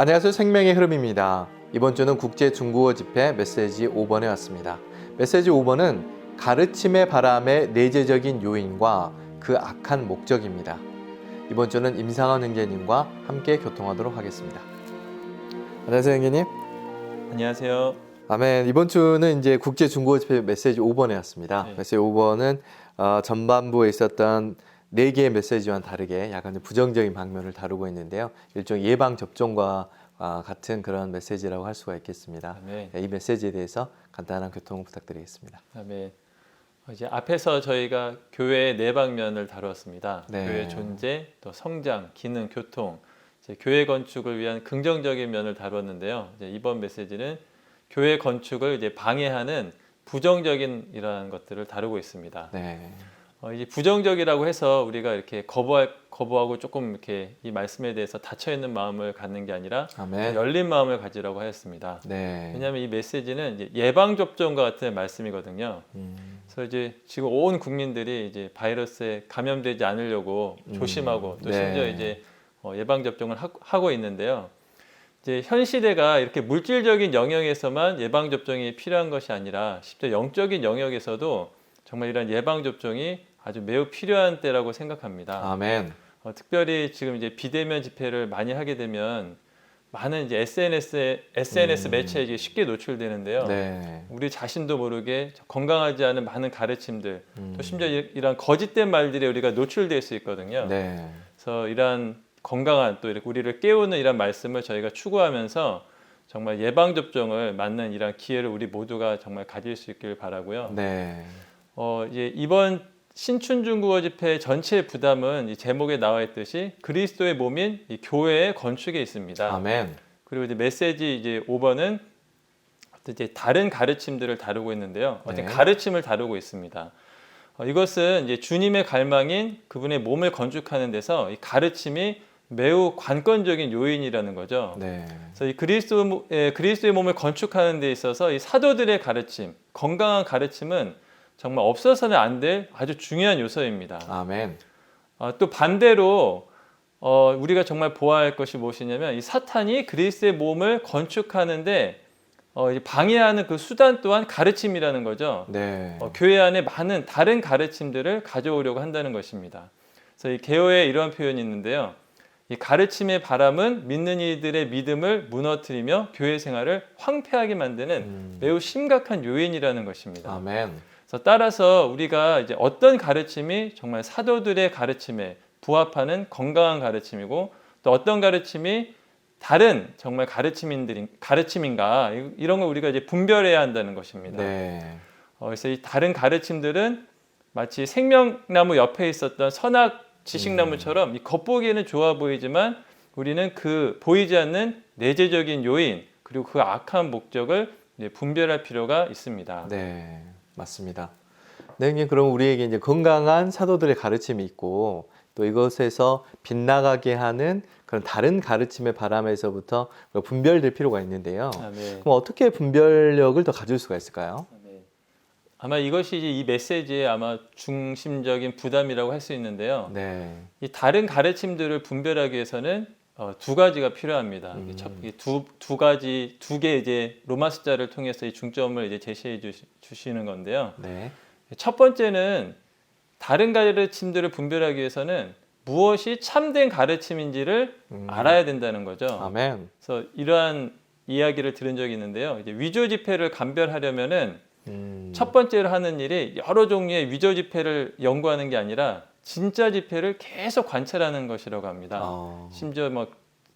안녕하세요. 생명의 흐름입니다. 이번 주는 국제 중국어 집회 메시지 5번에 왔습니다. 메시지 5번은 가르침의 바람의 내재적인 요인과 그 악한 목적입니다. 이번 주는 임상원 형제님과 함께 교통하도록 하겠습니다. 안녕하세요, 형제님. 안녕하세요. 아멘. 이번 주는 이제 국제 중국어 집회 메시지 5번에 왔습니다. 네. 메시지 5번은 어, 전반부에 있었던 네 개의 메시지와는 다르게 약간 좀 부정적인 방면을 다루고 있는데요. 일종 예방 접종과 아, 같은 그런 메시지라고 할 수가 있겠습니다. 아멘. 네, 이 메시지에 대해서 간단한 교통 부탁드리겠습니다. 아멘. 어, 이제 앞에서 저희가 교회의 네 방면을 다루었습니다. 네. 교회 존재, 또 성장, 기능, 교통, 교회 건축을 위한 긍정적인 면을 다루었는데요. 이번 메시지는 교회 건축을 이제 방해하는 부정적인 이러한 것들을 다루고 있습니다. 네, 어, 이제 부정적이라고 해서 우리가 이렇게 거부할, 거부하고 조금 이렇게 이 말씀에 대해서 닫혀 있는 마음을 갖는 게 아니라 아멘. 열린 마음을 가지라고 하였습니다. 네, 왜냐하면 이 메시지는 예방 접종과 같은 말씀이거든요. 음, 그래서 이제 지금 온 국민들이 이제 바이러스에 감염되지 않으려고 음, 조심하고 또 네. 심지어 이제 어, 예방 접종을 하- 하고 있는데요. 이제 현 시대가 이렇게 물질적인 영역에서만 예방 접종이 필요한 것이 아니라 심지어 영적인 영역에서도 정말 이런 예방 접종이 아주 매우 필요한 때라고 생각합니다. 아멘. 어, 특별히 지금 이제 비대면 집회를 많이 하게 되면 많은 이제 SNS에 SNS 음. 매체에 이제 쉽게 노출되는데요. 네, 우리 자신도 모르게 건강하지 않은 많은 가르침들, 음, 또 심지어 이- 이런 거짓된 말들에 우리가 노출될 수 있거든요. 네, 그래서 이러한 건강한 또 이렇게 우리를 깨우는 이런 말씀을 저희가 추구하면서 정말 예방 접종을 맞는 이런 기회를 우리 모두가 정말 가질 수 있기를 바라고요. 네, 어, 이제 이번 신춘 중국어 집회 전체 부담은 이 제목에 나와 있듯이 그리스도의 몸인 이 교회의 건축에 있습니다. 아멘. 그리고 이제 메시지 이제 5번은 어떤 이제 다른 가르침들을 다루고 있는데요. 어떤 네. 가르침을 다루고 있습니다. 어, 이것은 이제 주님의 갈망인 그분의 몸을 건축하는 데서 이 가르침이 매우 관건적인 요인이라는 거죠. 네, 그래서 이 그리스도 예, 그리스도의 몸을 건축하는 데 있어서 이 사도들의 가르침, 건강한 가르침은 정말 없어서는 안 될 아주 중요한 요소입니다. 아멘. 어, 또 반대로 어, 우리가 정말 보아야 할 것이 무엇이냐면 이 사탄이 그리스도의 몸을 건축하는데 어, 방해하는 그 수단 또한 가르침이라는 거죠. 네, 어, 교회 안에 많은 다른 가르침들을 가져오려고 한다는 것입니다. 그래서 이 개요에 이런 표현이 있는데요. 이 가르침의 바람은 믿는 이들의 믿음을 무너뜨리며 교회 생활을 황폐하게 만드는 음, 매우 심각한 요인이라는 것입니다. 아멘. 따라서 우리가 이제 어떤 가르침이 정말 사도들의 가르침에 부합하는 건강한 가르침이고 또 어떤 가르침이 다른 정말 가르침인들인 가르침인가 이- 이런 걸 우리가 이제 분별해야 한다는 것입니다. 네, 어, 그래서 이 다른 가르침들은 마치 생명나무 옆에 있었던 선악 지식나무처럼 이 겉보기에는 좋아 보이지만 우리는 그 보이지 않는 내재적인 요인 그리고 그 악한 목적을 분별할 필요가 있습니다. 네, 맞습니다. 네, 그럼 우리에게 이제 건강한 사도들의 가르침이 있고 또 이것에서 빗나가게 하는 그런 다른 가르침의 바람에서부터 분별될 필요가 있는데요. 아, 네. 그럼 어떻게 분별력을 더 가질 수가 있을까요? 네. 아마 이것이 이 메시지의 아마 중심적인 부담이라고 할 수 있는데요. 네, 이 다른 가르침들을 분별하기 위해서는 어, 두 가지가 필요합니다. 음. 이두 두 가지 두 개 이제 로마 숫자를 통해서 이 중점을 이제 제시해 주시, 주시 는 건데요. 네, 첫 번째는 다른 가르침들을 분별하기 위해서는 무엇이 참된 가르침인지를 음. 알아야 된다는 거죠. 아멘. 그래서 이러한 이야기를 들은 적이 있는데요. 이제 위조 지폐를 감별하려면은 음, 첫 번째로 하는 일이 여러 종류의 위조 지폐를 연구하는 게 아니라 진짜 지폐를 계속 관찰하는 것이라고 합니다. 어, 심지어 막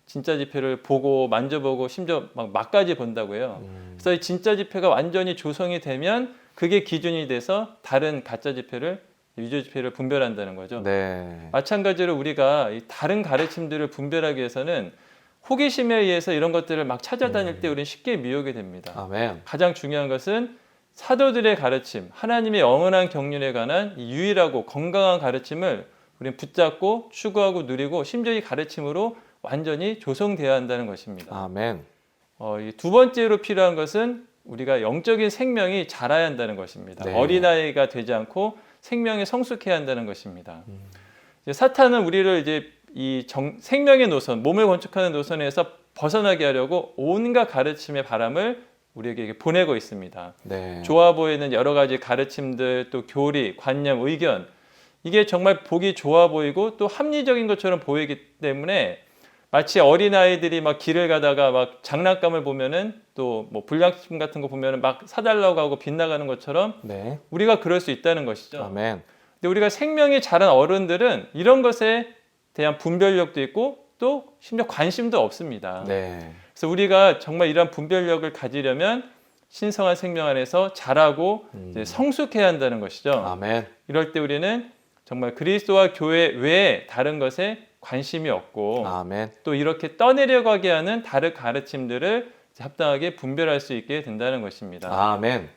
진짜 지폐를 보고 만져보고 심지어 막 막까지 본다고요. 음, 그래서 이 진짜 지폐가 완전히 조성이 되면 그게 기준이 돼서 다른 가짜 지폐를 위조 지폐를 분별한다는 거죠. 네, 마찬가지로 우리가 이 다른 가르침들을 분별하기 위해서는 호기심에 의해서 이런 것들을 막 찾아다닐 때 우리는 쉽게 미혹이 됩니다. 아멘. 가장 중요한 것은 사도들의 가르침, 하나님의 영원한 경륜에 관한 이 유일하고 건강한 가르침을 우리는 붙잡고 추구하고 누리고 심지어 이 가르침으로 완전히 조성되어야 한다는 것입니다. 아멘. 어, 이두 번째로 필요한 것은 우리가 영적인 생명이 자라야 한다는 것입니다. 네. 어린아이가 되지 않고 생명에 성숙해야 한다는 것입니다. 이제 사탄은 우리를 이제 이 정- 생명의 노선, 몸을 건축하는 노선에서 벗어나게 하려고 온갖 가르침의 바람을 우리에게 보내고 있습니다. 네. 좋아 보이는 여러 가지 가르침들, 또 교리, 관념, 의견 이게 정말 보기 좋아 보이고 또 합리적인 것처럼 보이기 때문에 마치 어린 아이들이 막 길을 가다가 막 장난감을 보면은 또 뭐 불량품 같은 거 보면은 막 사달라고 하고 빗나가는 것처럼 네. 우리가 그럴 수 있다는 것이죠. 아멘. 근데 우리가 생명이 자란 어른들은 이런 것에 대한 분별력도 있고 또 심지어 관심도 없습니다. 네. 그래서 우리가 정말 이러한 분별력을 가지려면 신성한 생명 안에서 자라고 이제 성숙해야 한다는 것이죠. 아멘. 이럴 때 우리는 정말 그리스도와 교회 외에 다른 것에 관심이 없고 아멘. 또 이렇게 떠내려가게 하는 다른 가르침들을 합당하게 분별할 수 있게 된다는 것입니다. 아멘.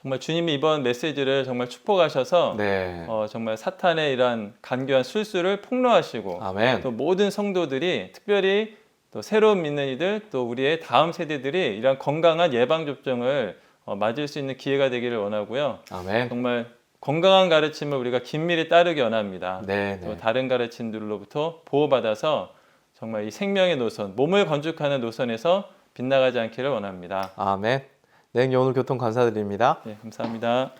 정말 주님이 이번 메시지를 정말 축복하셔서 네. 어, 정말 사탄의 이러한 간교한 술수를 폭로하시고 아멘. 또 모든 성도들이 특별히 또 새로운 믿는 이들 또 우리의 다음 세대들이 이런 건강한 예방 접종을 어, 맞을 수 있는 기회가 되기를 원하고요. 아멘. 정말 건강한 가르침을 우리가 긴밀히 따르기 원합니다. 네. 또 네. 다른 가르침들로부터 보호받아서 정말 이 생명의 노선, 몸을 건축하는 노선에서 빗나가지 않기를 원합니다. 아멘. 네, 오늘 교통 감사드립니다. 네, 감사합니다.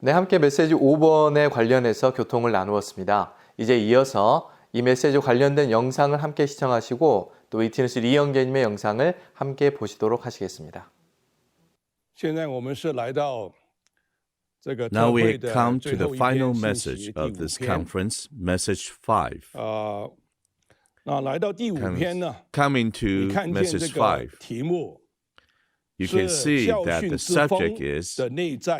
네, 함께 메시지 5번에 관련해서 교통을 나누었습니다. 이제 이어서 이 메시지 관련된 영상을 함께 시청하시고 또 위트니스 리영재님의 영상을 함께 보시도록 하시겠습니다. 现在我们是来到这个 Now we come to the final message of this conference, message 5. Coming to message 5, you can see that the subject is the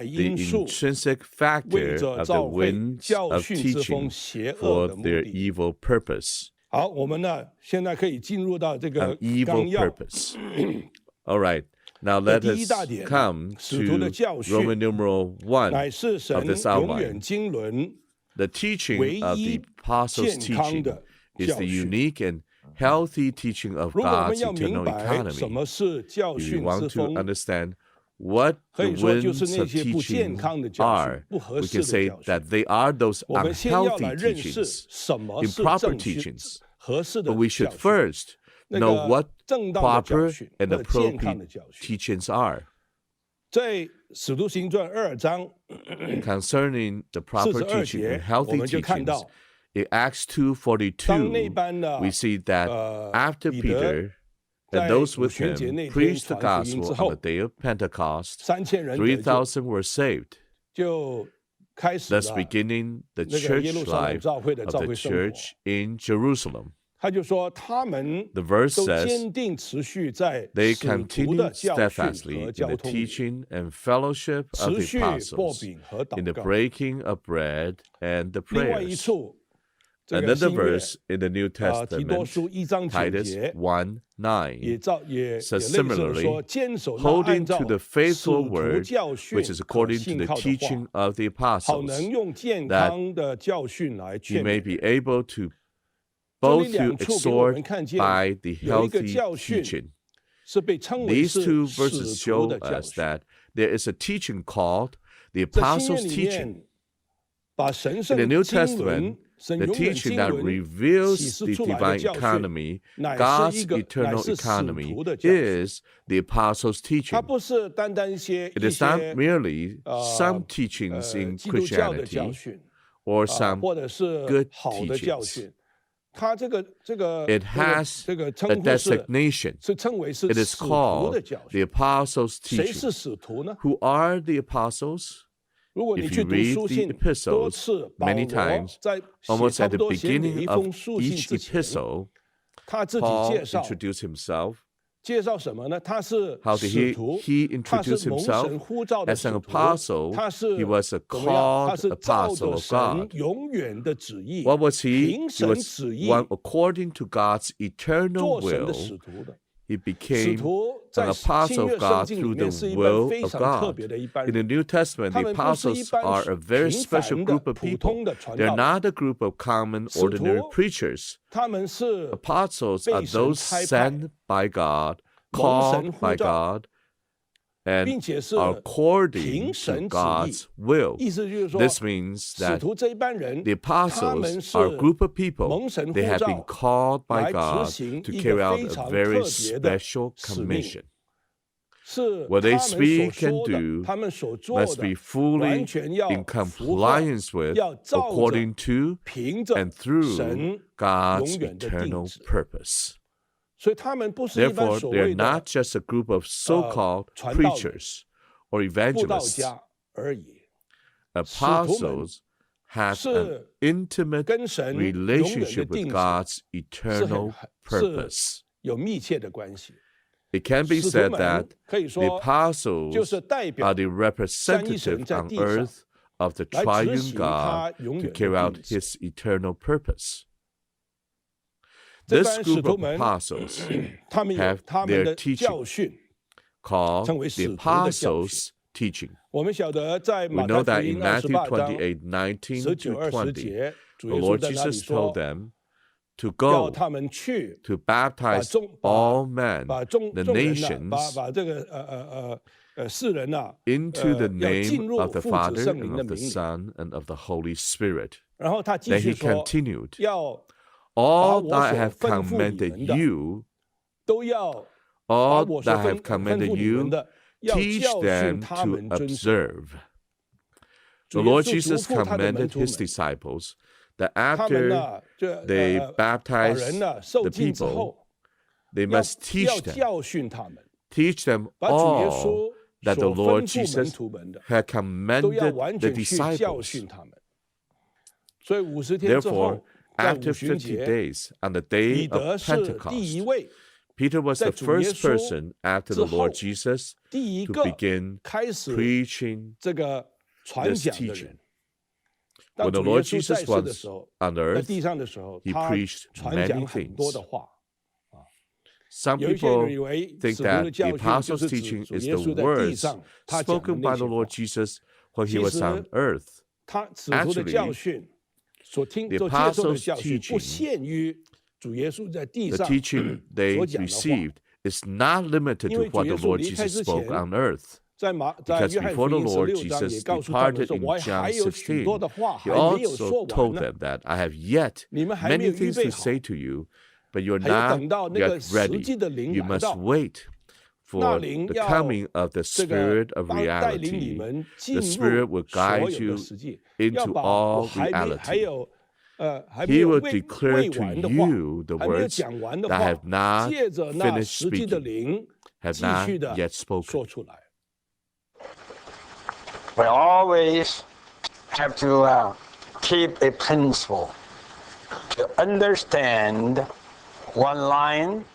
intrinsic factor of the winds of teaching for their evil purpose. An evil purpose. All right, now let us come to Roman numeral 1 of this outline. The teaching of the apostles' teaching is the unique and healthy teaching of God's eternal economy. If you want to understand what the winds of teaching are, we can say that they are those unhealthy teachings, improper teachings. But we should first know what proper and appropriate teachings are. Concerning the proper teaching and healthy teachings, in Acts 2.42, we see that after Peter and those with him preached the gospel on the day of Pentecost, 3,000 were saved. Thus beginning the church life of the church in Jerusalem. 他就说他们 The verse 都 says 坚定持续在 they 使徒 continued 的教训 steadfastly 和 in 交 the 通里， teaching and fellowship of 持 the 续擘 apostles, 饼和 in the 祷告。 breaking of bread and the 另外一 prayers. 处，这 And 个 then the 新约 verse in the New 啊，提多 Testament, 书一章九 Titus 节 1也 9, 照也也 says 类似的 similarly, 说，坚守那按 holding 照 to the 使 faithful 徒 word, 教训 which is 可 according to 信 the 靠的 teaching 话， of the 好能 apostles, 用健 that 康的教训来 you 劝 may 勉。 be able to 这 both to exhort by the healthy teaching. These two verses show us that there is a teaching called the apostles' teaching. In the New Testament, the teaching that reveals the divine economy, God's eternal economy, is the apostles' teaching. It is not merely some teachings in Christianity or some good teachings. 训。它这个这个 It 这个 has 这个 a 称呼是 designation. 是称为是 It is 使徒的 called 教 the 训。 apostles' 谁是 teaching. 使徒呢？ Who are the apostles? 如果你 If 去 you 读 read 书 the 信，多 epistles 次保 many 罗 times, 在写 Almost 差 at 不 the 多写每 beginning 一 of 封书信 each 之前， epistle, 他自己 Paul 介绍 introduced himself. 介绍什么呢？他是 How did 使 he, 徒， he 他是 introduced 蒙 himself 神呼召的 as 使 an 徒， apostle. 他是 He was a 怎么样？他 called 是照 apostle 着 of 神 God. 永远的旨意， What was he? 凭 He 神 was 旨意 one according to God's eternal 做神的 will. 使徒的。 he became an apostle of God through the will of God. In the New Testament, the apostles are a very special group of people. They're not a group of common, ordinary preachers. Apostles are those sent by God, called by God, and according to God's will. This means that the apostles are a group of people, they have been called by God to carry out a very special commission. What they speak and do must be fully in compliance with, according to and through God's eternal purpose. Therefore, they're not just a group of so-called preachers or evangelists. Apostles have an intimate relationship with God's eternal purpose. It can be said that the apostles are the representative on earth of the triune God to carry out his eternal purpose. This group of apostles have their teaching called the apostles' teaching. We know that in Matthew 28 19 to 20, the Lord Jesus told them to go to baptize all men, the nations into the name of the Father and of the Son and of the Holy Spirit. Then he continued all that I have commanded you, all that I have commanded you, teach them to observe. The Lord Jesus commanded his disciples that after uh, they uh, baptize the people, they must teach them, teach them all that the Lord Jesus had commanded the disciples. Therefore, after 50 days, on the day of Pentecost, Peter was the first person after the Lord Jesus to begin preaching this teaching. When the Lord Jesus was on earth, he preached many things. Some people think that the apostles' teaching is the words spoken by the Lord Jesus when he was on earth. Actually, 所听 the 所接受的 apostles' 教训，不 teaching 限于主耶稣在地 The 上 teaching they 所讲的话。 received is not limited 因 to 为主 what 耶 the 稣 Lord 离开 Jesus 之 spoke 前 on earth. 在马在 Because 约翰 before 福 the 音十 Lord 六章 Jesus 也告诉他们 departed 说：“ in 我还 John 有许多的话 He 还没有说 also 完 told 呢。 them that I have yet 你们还没 many 有预 things 备 to 好 say to you, but you're 还有 not 等到那个 yet 实 ready. 际的灵 You 来 must 到， wait 那 for the coming of the Spirit of reality. The Spirit will guide you into all reality. He will declare to you the words that I have not finished speaking, have not yet spoken. We always have to uh, keep a principle to understand one line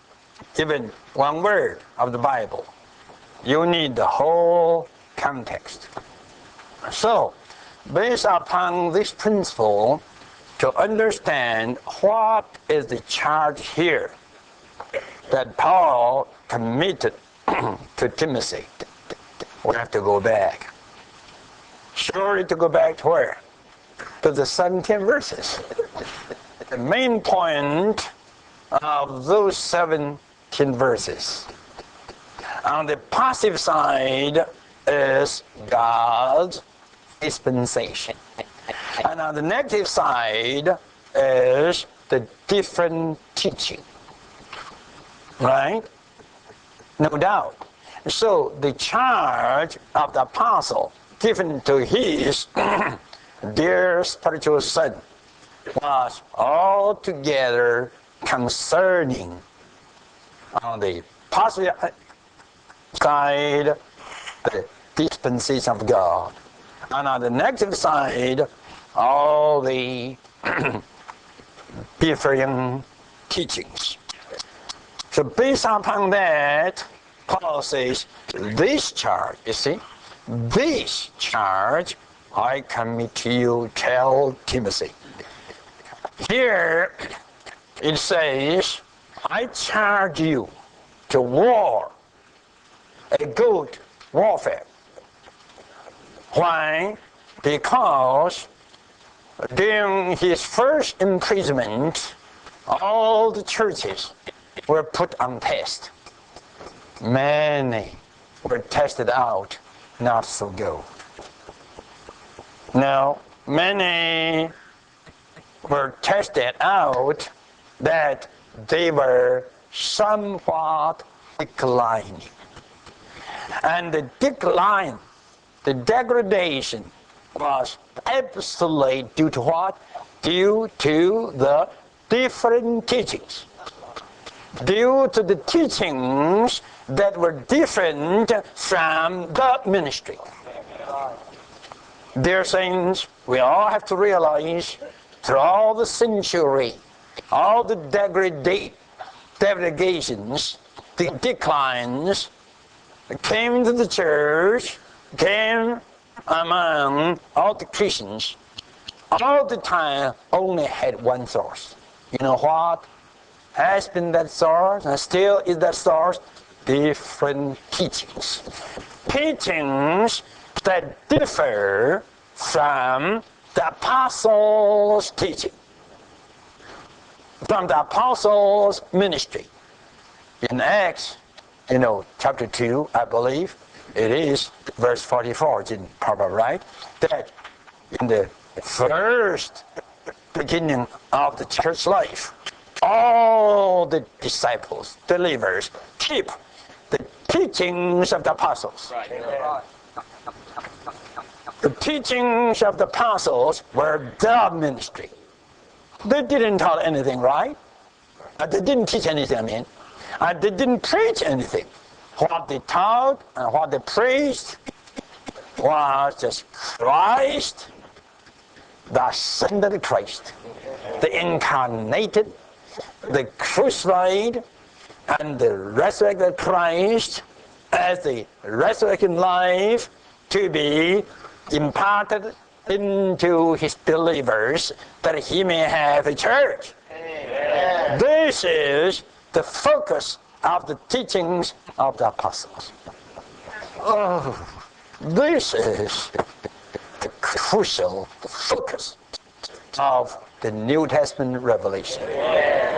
even one word of the Bible. You need the whole context. So, based upon this principle, to understand what is the charge here that Paul committed to Timothy, we have to go back. Surely to go back to where? To the 17 verses. the main point of those 17 verses. On the positive side is God's dispensation. And on the negative side is the different teaching. Right? No doubt. So the charge of the apostle given to his dear spiritual son was altogether concerning on the positive side the dispensation of God, and on the negative side all the different teachings. So based upon that, Paul says, this charge, you see, this charge I commit to you, tell Timothy. Here it says, I charge you to war, a good warfare. Why? Because during his first imprisonment, all the churches were put on test. Many were tested out not so good. Now, many were tested out that they were somewhat declining. And the decline, the degradation was absolutely due to what? Due to the different teachings. Due to the teachings that were different from the ministry. Dear saints, we all have to realize through all the century, all the degrada- degradations, the declines came to the church, came among all the Christians, all the time only had one source. You know what? Has been that source and still is that source? Different teachings. Teachings that differ from the apostles' teaching, from the apostles' ministry. In Acts, you know, chapter 2, I believe, it is verse 44, it's in proper right, that in the first beginning of the church life, all the disciples, believers, keep the teachings of the apostles. The teachings of the apostles were the ministry. They didn't tell anything, right? Uh, They didn't teach anything, I mean. Uh, They didn't preach anything. What they taught and what they preached was just Christ, the ascended Christ, the incarnated, the crucified, and the resurrected Christ as the resurrection life to be imparted into his believers that he may have a church. This is the focus of the teachings of the apostles. Oh, this is the crucial focus of the New Testament revelation.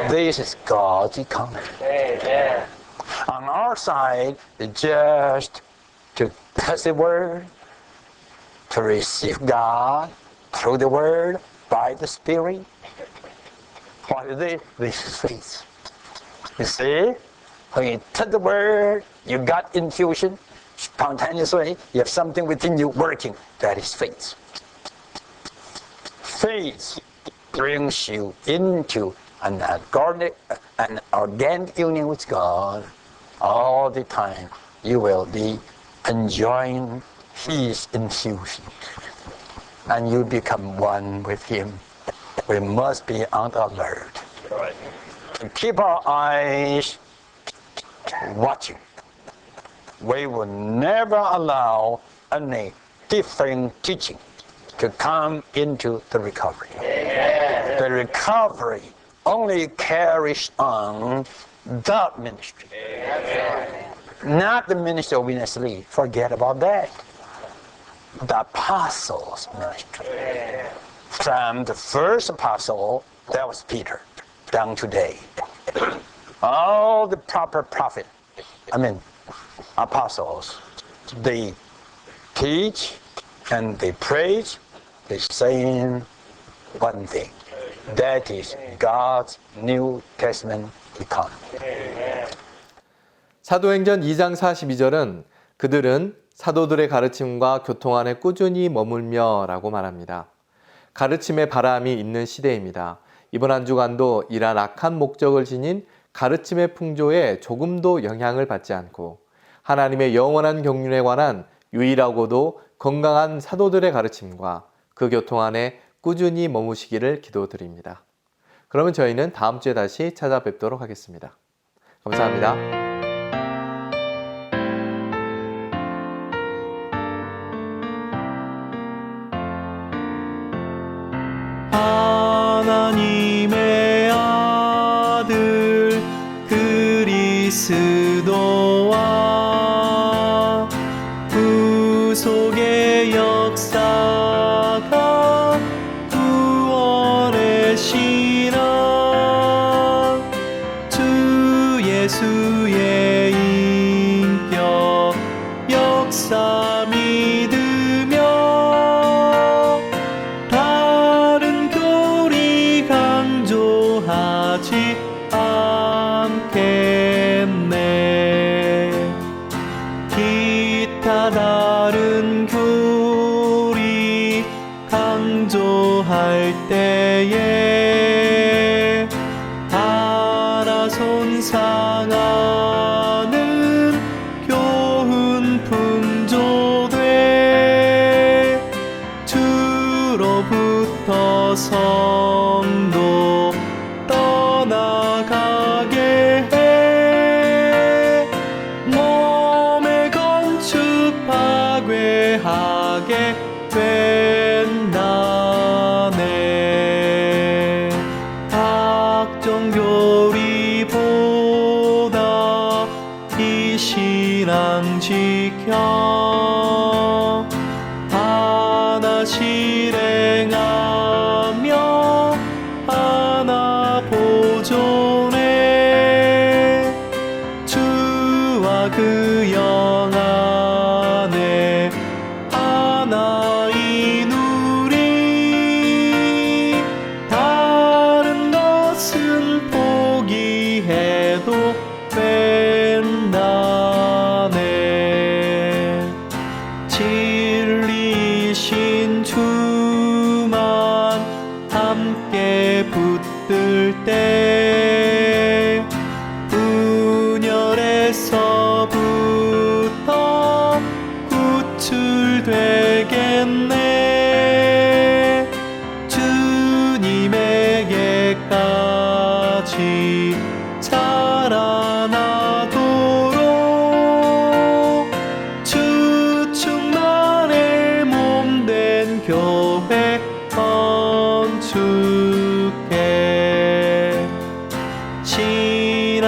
This is God's economy. On our side, just to touch the word, to receive God through the word by the Spirit. What is it? This is faith. You see, when you touch the word, you got infusion spontaneously. You have something within you working. That is faith. Faith brings you into an organic, an organic union with God all the time. You will be enjoying His infusion, and you become one with Him. We must be on alert. To keep our eyes watching. We will never allow any different teaching to come into the recovery. The recovery only carries on the ministry. Not the ministry of Venus Lee. Forget about that The apostles' ministry. From the first apostle, that was Peter, down today. All the proper prophet, I mean, apostles, they teach and they preach the same one thing. That is God's New Testament economy. 사도행전 2장 42절은 그들은 사도들의 가르침과 교통 안에 꾸준히 머물며 라고 말합니다. 가르침의 바람이 있는 시대입니다. 이번 한 주간도 이러한 악한 목적을 지닌 가르침의 풍조에 조금도 영향을 받지 않고 하나님의 영원한 경륜에 관한 유일하고도 건강한 사도들의 가르침과 그 교통 안에 꾸준히 머무시기를 기도드립니다. 그러면 저희는 다음 주에 다시 찾아뵙도록 하겠습니다. 감사합니다. Soon. 예배하게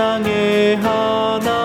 세상에 하나